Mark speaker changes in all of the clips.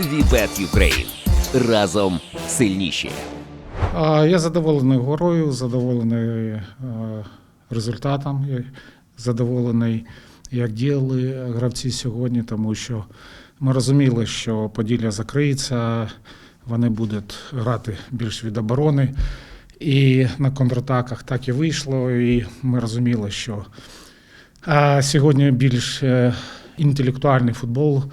Speaker 1: Вібет Юкрейн. Разом сильніші.
Speaker 2: Я задоволений горою, задоволений результатом, задоволений, як діяли гравці сьогодні, тому що ми розуміли, що Поділля закриється, вони будуть грати більш від оборони. І на контратаках так і вийшло. І ми розуміли, що сьогодні більш е, інтелектуальний футбол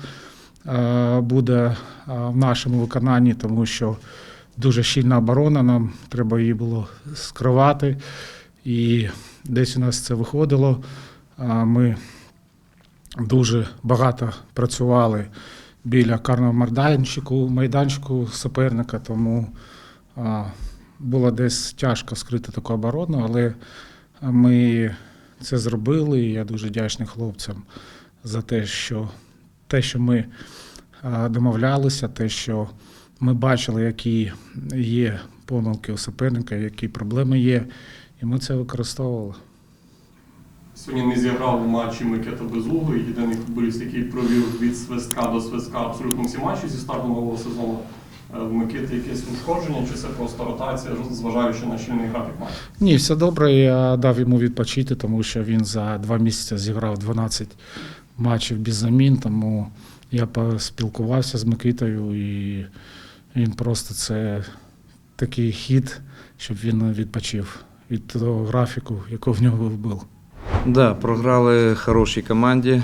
Speaker 2: буде е, в нашому виконанні, тому що дуже щільна оборона, нам треба її було скривати. І десь у нас це виходило. Ми дуже багато працювали біля карного майданчику, майданчику суперника, тому було десь тяжко скрити таку оборону, але ми це зробили. І я дуже вдячний хлопцям за те, що те, що ми домовлялися, те, що ми бачили, які є помилки у суперника, які проблеми є, і ми це використовували.
Speaker 3: Сьогодні не зіграв у матчі Микита Безуглий, єдиний футболіст, який провів від свистка до свистка абсолютно всі матчі зі старту нового сезону. Е, В Микити якесь ушкодження, чи це просто ротація, зважаючи на щільний графік матчу?
Speaker 2: Ні, все добре. Я дав йому відпочити, тому що він за два місяці зіграв 12 матчів без замін. Тому я поспілкувався з Микитою, і він просто це такий хід, щоб він відпочив від того графіку, який в нього був.
Speaker 4: Да, програли хорошій команді,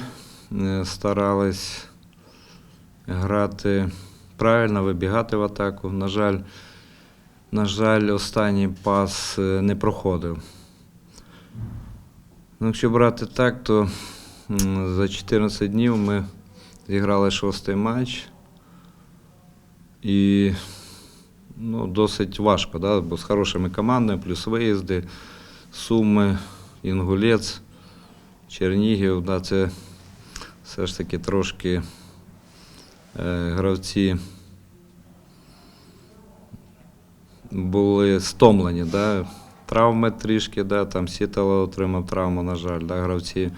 Speaker 4: е, старались грати правильно, вибігати в атаку. На жаль, на жаль, останній пас е, не проходив. Ну, якщо брати так, то за 14 днів ми зіграли шостий матч. І ну, досить важко, да? бо з хорошими командами, плюс виїзди, суми, інгулець. Чернігів, да, це все ж таки трошки е, гравці були стомлені. Да? Травми трішки, да, там Сітало отримав травму, на жаль, да, гравці.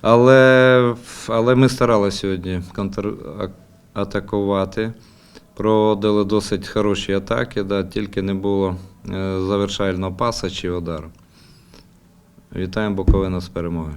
Speaker 4: Але, але ми старалися сьогодні контратакувати. Проводили досить хороші атаки, да, тільки не було е, завершального паса чи удару. Вітаємо Буковину з перемогою.